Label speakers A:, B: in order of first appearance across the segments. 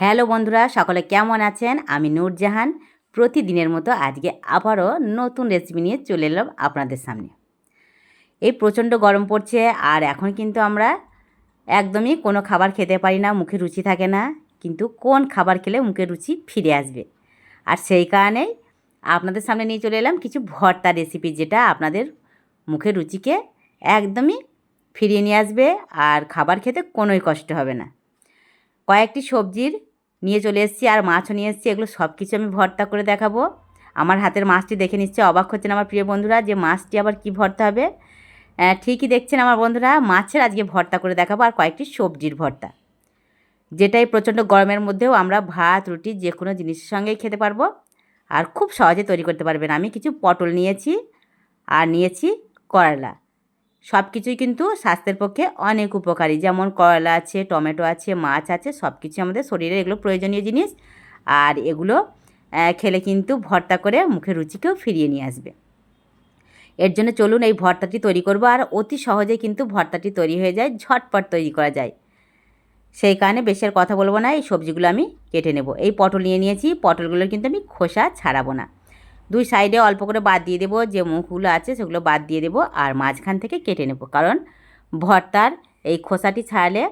A: Hello বন্ধুরা, সকলে কেমন আছেন? আমি নূরজাহান। প্রতিদিনের মতো আজকে আবারও নতুন রেসিপি নিয়ে চলে এলাম আপনাদের সামনে। এই প্রচণ্ড গরম পড়ছে আর এখন কিন্তু আমরা একদমই কোনো খাবার খেতে পারি না, মুখে রুচি থাকে না। কিন্তু কোন খাবার খেলে মুখে রুচি ফিরে আসবে? আর সেই কারণেই আপনাদের সামনে নিয়ে চলে এলাম কিছু ভর্তা রেসিপি যেটা আপনাদের মুখের রুচিকে একদমই ফিরিয়ে নিয়ে আসবে আর খাবার খেতে কোনোই কষ্ট হবে না। কয়েকটি সবজির নিয়ে চলে এসেছি, আর মাছও নিয়ে এসেছি, এগুলো সব কিছু আমি ভর্তা করে দেখাবো। আমার হাতের মাছটি দেখে নিচ্ছে অবাক হচ্ছেন আমার প্রিয় বন্ধুরা যে মাছটি আবার কি ভর্তা হবে। ঠিকই দেখছেন আমার বন্ধুরা, মাছের আজকে ভর্তা করে দেখাবো, আর কয়েকটি সবজির ভর্তা। যেটাই প্রচণ্ড গরমের মধ্যেও আমরা ভাত, রুটি, যে কোনো জিনিসের সঙ্গেই খেতে পারব। আর খুব সহজে তৈরি করতে পারবেন। আমি কিছু পটল নিয়েছি, আর নিয়েছি করলা। সব কিছুই কিন্তু স্বাস্থ্যের পক্ষে অনেক উপকারী। যেমন করলা আছে, টমেটো আছে, মাছ আছে সব কিছু আমাদের শরীরে এগুলো প্রয়োজনীয় জিনিস। আর এগুলো খেলে কিন্তু ভর্তা করে মুখের রুচিকেও ফিরিয়ে নিয়ে আসবে। এর জন্য চলুন এই ভর্তাটি তৈরি করব আর অতি সহজে কিন্তু ভর্তাটি তৈরি হয়ে যায়, ঝটপট তৈরি করা যায়। সেই কারণে বেশি আর কথা বলব না, এই সবজিগুলো আমি কেটে নেব। এই পটল নিয়ে নিয়েছি, পটলগুলোর কিন্তু আমি খোসা ছাড়াবো না। দুই সাইডে অল্প করে বাদ দিয়ে দেবো, যে মুখগুলো আছে সেগুলো বাদ দিয়ে দেবো আর মাঝখান থেকে কেটে নেব। কারণ ভর্তার এই খোসাটি ছাড়ালে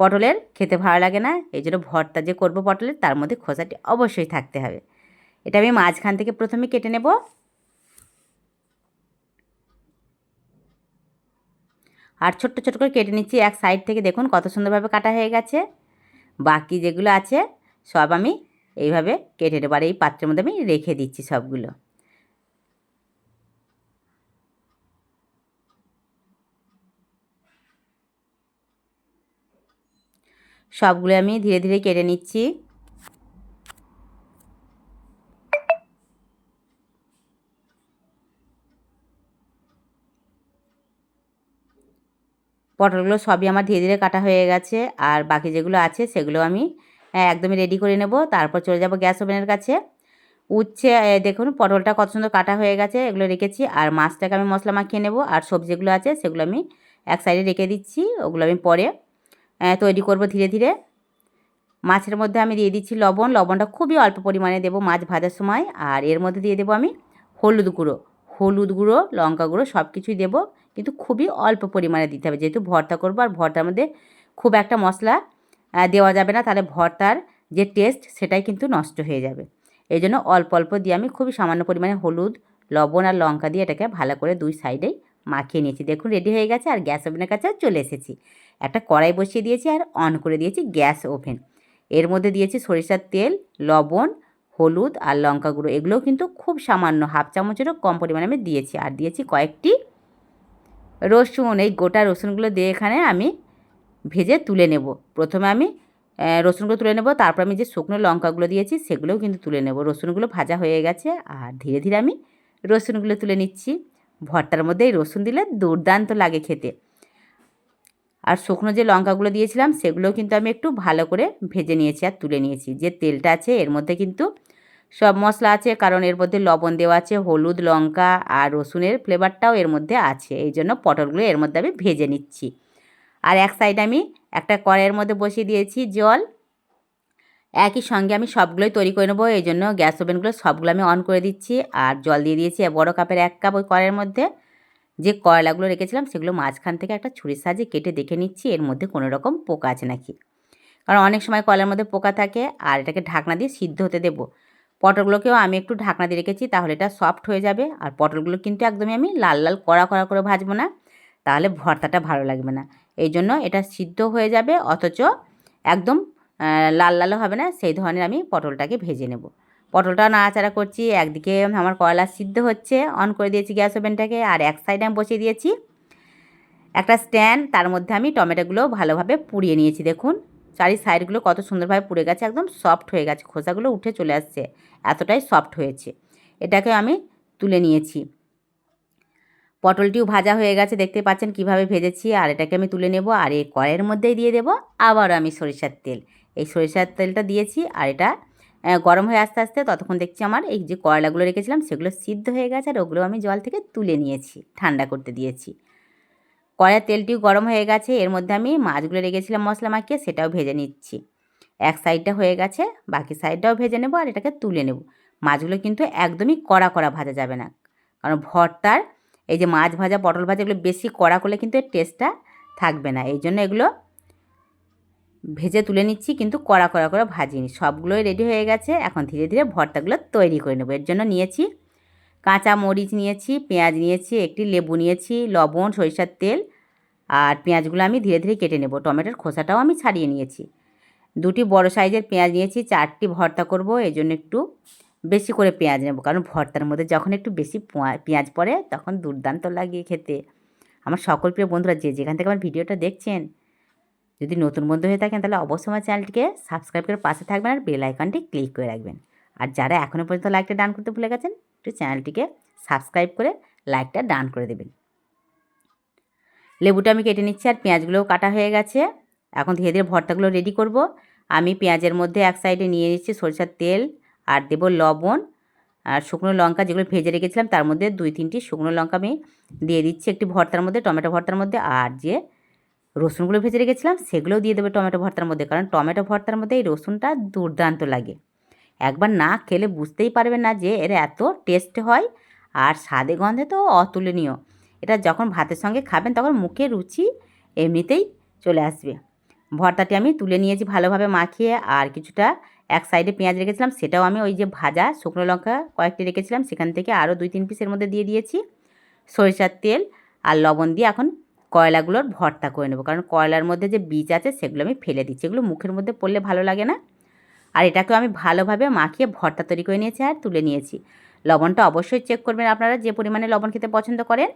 A: পটলের খেতে ভালো লাগে না, এই জন্য ভর্তা যে করব পটলের, তার মধ্যে খোসাটি অবশ্যই থাকতে হবে। এটা আমি মাঝখান থেকে প্রথমে কেটে নেব। আর ছোট্ট ছোট করে কেটে নিচ্ছি এক সাইড থেকে। দেখুন কত সুন্দরভাবে কাটা হয়ে গেছে। বাকি যেগুলো আছে, সব আমি এইভাবে কেটে নেব। আর এই পাত্রের মধ্যে আমি রেখে দিচ্ছি সবগুলো। সবগুলো আমি ধীরে ধীরে কেটে নিচ্ছি। পটলগুলো সবই আমার ধীরে ধীরে কাটা হয়ে গেছে। আর বাকি যেগুলো আছে সেগুলো আমি একদমই রেডি করে নেব। তারপর চলে যাব গ্যাস ওভেনের কাছে। উচ্ছে দেখুন, পটলটা কত সুন্দর কাটা হয়ে গেছে, এগুলো রেখেছি। আর মাছটাকে আমি মশলা মাখিয়ে নেব। আর সবজিগুলো আছে, সেগুলো আমি এক সাইডে রেখে দিচ্ছি, ওগুলো আমি পরে তৈরি করব ধীরে ধীরে। মাছের মধ্যে আমি দিয়ে দিচ্ছি লবণ। লবণটা খুবই অল্প পরিমাণে দেবো মাছ ভাজার সময়। আর এর মধ্যে দিয়ে দেবো আমি হলুদ গুঁড়ো। হলুদ গুঁড়ো, লঙ্কা গুঁড়ো সব কিছুই দেবো। কিন্তু খুবই অল্প পরিমাণে দিতে হবে, যেহেতু ভর্তা করব। আর ভর্তার মধ্যে খুব একটা মশলা দেওয়া যাবে না। তাহলে ভর্তার যে টেস্ট সেটাই কিন্তু নষ্ট হয়ে যাবে। এই জন্য অল্প অল্প দিয়ে আমি খুবই সামান্য পরিমাণে হলুদ, লবণ আর লঙ্কা দিয়ে এটাকে ভালো করে দুই সাইডেই মাখিয়ে নিয়েছি। দেখুন রেডি হয়ে গেছে আর গ্যাস ওভেনের কাছে চলে এসেছি। একটা কড়াই বসিয়ে দিয়েছি আর অন করে দিয়েছি গ্যাস ওভেন। এর মধ্যে দিয়েছি সরিষার তেল, লবণ, হলুদ আর লঙ্কা গুঁড়ো। এগুলোও কিন্তু খুব সামান্য, হাফ চামচেরও কম পরিমাণে আমি দিয়েছি। আর দিয়েছি কয়েকটি রসুন। এই গোটা রসুনগুলো দিয়ে এখানে আমি ভেজে তুলে নেব। প্রথমে আমি রসুনগুলো তুলে নেব, তারপর আমি যে শুকনো লঙ্কাগুলো দিয়েছি সেগুলোও কিন্তু তুলে নেব। রসুনগুলো ভাজা হয়ে গেছে আর ধীরে ধীরে আমি রসুনগুলো তুলে নিচ্ছি। ভর্তার মধ্যে এই রসুন দিলে দুর্দান্ত লাগে খেতে। আর শুকনো যে লঙ্কাগুলো দিয়েছিলাম সেগুলোও কিন্তু আমি একটু ভালো করে ভেজে নিয়েছি আর তুলে নিয়েছি। যে তেলটা আছে এর মধ্যে কিন্তু সব মশলা আছে, কারণ এর মধ্যে লবণ দেওয়া আছে, হলুদ, লঙ্কা আর রসুনের ফ্লেভারটাও এর মধ্যে আছে। এই জন্য পটলগুলো এর মধ্যে আমি ভেজে নিচ্ছি। আর এক সাইড আমি একটা কড়াইয়ের মধ্যে বসিয়ে দিয়েছি জল। একই সঙ্গে আমি সবগুলোই তৈরি করে নেব, এই জন্য গ্যাস ওভেনগুলো সবগুলো আমি অন করে দিচ্ছি। আর জল দিয়ে দিয়েছি বড় কাপের এক কাপ ওই কড়াইয়ের মধ্যে। যে কয়লাগুলো রেখেছিলাম সেগুলো মাঝখান থেকে একটা ছুরির সাহায্যে কেটে দেখে নিচ্ছি, এর মধ্যে কোনো রকম পোকা আছে নাকি। কারণ অনেক সময় কয়লার মধ্যে পোকা থাকে, আর এটাকে ঢাকনা দিয়ে সিদ্ধ হতে দেবো। পটলগুলোকেও আমি একটু ঢাকনা দিয়ে রেখেছি, তাহলে এটা সফট হয়ে যাবে। আর পটলগুলো কিন্তু একদমই আমি লাল লাল কড়া কড়া করে ভাজবো না, তাহলে ভর্তাটা ভালো লাগবে না। এই জন্য এটা সিদ্ধ হয়ে যাবে, অথচ একদম লাল লালও হবে না, সেই ধরনের আমি পটলটাকে ভেজে নেব। পটলটা নাড়াচাড়া করছি, একদিকে আমার কয়লা সিদ্ধ হচ্ছে অন করে দিয়েছি গ্যাস ওভেনটাকে, আর এক সাইডে আমি বসিয়ে দিয়েছি। একটা স্ট্যান্ড তার মধ্যে আমি টমেটোগুলো ভালোভাবে পুড়িয়ে নিয়েছি, দেখুন। চারি সাইডগুলো কত সুন্দরভাবে পুড়ে গেছে, একদম সফট হয়ে গেছে, খোসাগুলো উঠে চলে আসছে, এতটাই সফট হয়েছে। এটাকে আমি তুলে নিয়েছি। পটলটিও ভাজা হয়ে গেছে, দেখতে পাচ্ছেন কীভাবে ভেজেছি, আর এটাকে আমি তুলে নেব, আর এই কড়াইয়ের মধ্যেই দিয়ে দেব আবার আমি সরিষার তেল। এই সরিষার তেলটা দিয়েছি, আর এটা গরম হয়ে আস্তে আস্তে ততক্ষণ দেখছি আমার এই যে কয়লাগুলো রেখেছিলাম, সেগুলো সিদ্ধ হয়ে গেছে, আর ওগুলো আমি জল থেকে তুলে নিয়েছি, ঠান্ডা করতে দিয়েছি। কড়াইয়ের তেলটিও গরম হয়ে গেছে, এর মধ্যে আমি মাছগুলো রেখেছিলাম মশলা মাখিয়ে, সেটাও ভেজে নিচ্ছি। এক সাইডটা হয়ে গেছে, বাকি সাইডটাও ভেজে নেব, আর এটাকে তুলে নেব। মাছগুলো কিন্তু একদমই কড়া কড়া ভাজা যাবে না, কারণ ভর্তার এই যে মাছ ভাজা, পটল ভাজা এগুলো বেশি কড়া করলে কিন্তু এর টেস্টটা থাকবে না। এই জন্য এগুলো ভেজে তুলে নিচ্ছি, কিন্তু কড়া কড়া করে ভাজিনি। সবগুলোই রেডি হয়ে গেছে। এখন ধীরে ধীরে ভর্তাগুলো তৈরি করে নেব। এর জন্য নিয়েছি কাঁচা মরিচ নিয়েছি, পেঁয়াজ নিয়েছি, একটি লেবু নিয়েছি, লবণ, সরিষার তেল, আর পেঁয়াজগুলো আমি ধীরে ধীরে কেটে নেব। টমেটোর খোসাটাও আমি ছাড়িয়ে নিয়েছি। দুটি বড় সাইজের পেঁয়াজ নিয়েছি, চারটি ভর্তা করব। এই জন্য একটু বেশি করে পেঁয়াজ নেব। কারণ ভর্তার মধ্যে যখন একটু বেশি পেঁয়াজ পড়ে, তখন দুর্দান্ত লাগে খেতে। আমার সকল প্রিয় বন্ধুরা যে যেখান থেকে আমার ভিডিওটা দেখছেন, যদি নতুন বন্ধু হয়ে থাকেন, তাহলে অবশ্যই আমার চ্যানেলটিকে সাবস্ক্রাইব করে পাশে থাকবেন আর বেল আইকনটি ক্লিক করে রাখবেন। আর যারা এখনও পর্যন্ত লাইকটা ডান করতে ভুলে গেছেন, একটু চ্যানেলটিকে সাবস্ক্রাইব করে লাইকটা ডান করে দেবেন। লেবুটা আমি কেটে নিচ্ছি আর পেঁয়াজগুলোও কাটা হয়ে গেছে। এখন ধীরে ধীরে ভর্তাগুলো রেডি করব। আমি পেঁয়াজের মধ্যে এক সাইডে নিয়ে নিচ্ছি সরিষার তেল। আর দেব লবণ আর শুকনো লঙ্কা যেগুলো ভেজে রেখেছিলাম, তার মধ্যে দুই তিনটি শুকনো লঙ্কা আমি দিয়ে দিচ্ছি একটি ভর্তার মধ্যে, টমেটো ভর্তার মধ্যে। আর যে রসুনগুলো ভেজে রেখেছিলাম, সেগুলোও দিয়ে দেবে টমেটো ভর্তার মধ্যে, কারণ টমেটো ভর্তার মধ্যে এই রসুনটা দুর্দান্ত লাগে। একবার না খেলে বুঝতেই পারবেন না যে এর এত টেস্ট হয় আর স্বাদে গন্ধে তো অতুলনীয়। এটা যখন ভাতের সঙ্গে খাবেন, তখন মুখে রুচি এমনিতেই চলে আসবে। ভর্তাটি আমি তুলে নিয়েছি ভালোভাবে মাখিয়ে, আর কিছুটা এক সাইডে পেঁয়াজ রেখেছিলাম, সেটাও আমি ওই যে ভাজা শুকনো লঙ্কা কয়েকটি রেখেছিলাম, সেখান থেকে আরও দুই তিন পিসের মধ্যে দিয়ে দিয়েছি। সরিষার তেল আর লবণ দিয়ে এখন কয়লাগুলোর ভর্তা করে নেব, কারণ কয়লার মধ্যে যে বীজ আছে সেগুলো আমি ফেলে দিচ্ছি, এগুলো মুখের মধ্যে পড়লে ভালো লাগে না। আর এটাকেও আমি ভালোভাবে মাখিয়ে ভর্তা তৈরি করে নিয়েছি আর তুলে নিয়েছি। লবণটা অবশ্যই চেক করবেন আপনারা, যে পরিমাণে লবণ খেতে পছন্দ করেন।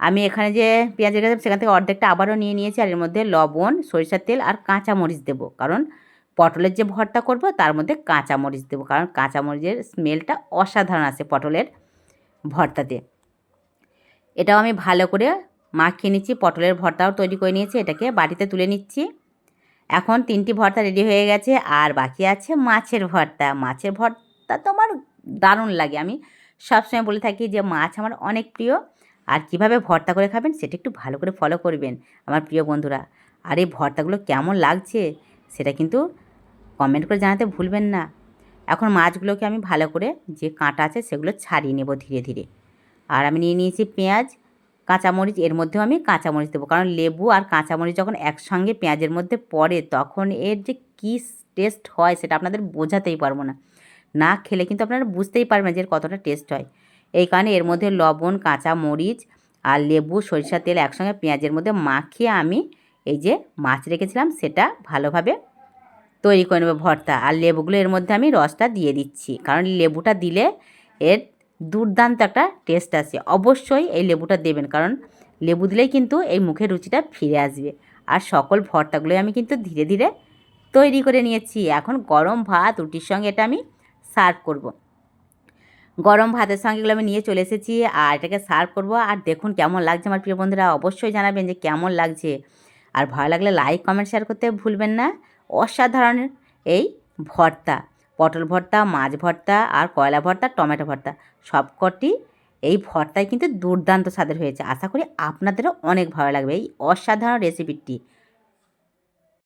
A: আমি এখানে যে পেঁয়াজ রেখেছিলাম, সেখান থেকে অর্ধেকটা আবারও নিয়ে নিয়েছি, আর এর মধ্যে লবণ, সরিষার তেল আর কাঁচা মরিচ দেবো, কারণ পটলের যে ভর্তা করব, তার মধ্যে কাঁচা মরিচ দেবো। কারণ কাঁচা মরিচের স্মেলটা অসাধারণ আছে পটলের ভর্তাতে এটাও আমি ভালো করে মাখিয়ে নিচ্ছি, পটলের ভর্তাও তৈরি করে নিয়েছি, এটাকে বাটিতে তুলে নিচ্ছি। এখন তিনটি ভর্তা রেডি হয়ে গেছে, আর বাকি আছে মাছের ভর্তা। মাছের ভর্তা তো আমার দারুণ লাগে। আমি সবসময় বলে থাকি যে মাছ আমার অনেক প্রিয়, আর কীভাবে ভর্তা করে খাবেন সেটা একটু ভালো করে ফলো করবেন, আমার প্রিয় বন্ধুরা। আর এই ভর্তাগুলো কেমন লাগছে, সেটা কিন্তু কমেন্ট করে জানাতে ভুলবেন না। এখন মাছগুলোকে আমি ভালো করে যে কাঁটা আছে সেগুলো ছাড়িয়ে নেব ধীরে ধীরে। আর আমি নিয়ে নিয়েছি পেঁয়াজ, কাঁচামরিচ, এর মধ্যেও আমি কাঁচামরিচ দেবো। কারণ লেবু আর কাঁচামরিচ যখন একসঙ্গে পেঁয়াজের মধ্যে পড়ে, তখন এর যে কী টেস্ট হয় সেটা আপনাদের বোঝাতেই পারব না। না খেলে কিন্তু আপনারা বুঝতেই পারবেন যে এর কতটা টেস্ট হয়। এই কারণে এর মধ্যে লবণ, কাঁচামরিচ আর লেবু, সরিষার তেল একসঙ্গে পেঁয়াজের মধ্যে মাখিয়ে আমি এই যে মাছ রেখেছিলাম, সেটা ভালোভাবে তৈরি করে নেব ভর্তা। আর লেবুগুলো এর মধ্যে আমি রসটা দিয়ে দিচ্ছি। কারণ লেবুটা দিলে এর দুর্দান্ত একটা টেস্ট আসে অবশ্যই এই লেবুটা দেবেন। কারণ লেবু দিলেই কিন্তু এই মুখের রুচিটা ফিরে আসবে। আর সকল ভর্তাগুলোই আমি কিন্তু ধীরে ধীরে তৈরি করে নিয়েছি। এখন গরম ভাত, রুটির সঙ্গে এটা আমি সার্ভ করব। গরম ভাতের সঙ্গে এগুলো আমি নিয়ে চলে এসেছি। আর এটাকে সার্ভ করব। আর দেখুন কেমন লাগছে আমার প্রিয় বন্ধুরা। অবশ্যই জানাবেন যে কেমন লাগছে। আর ভালো লাগলে লাইক কমেন্ট শেয়ার করতে ভুলবেন না। অসাধারণ এই ভর্তা, পটল ভর্তা, মাছ ভর্তা আর কয়লা ভর্তা, টমেটো ভর্তা, সবকটি এই ভর্তায় কিন্তু দুর্দান্ত স্বাদের হয়েছে। আশা করি আপনাদেরও অনেক ভালো লাগবে এই অসাধারণ রেসিপিটি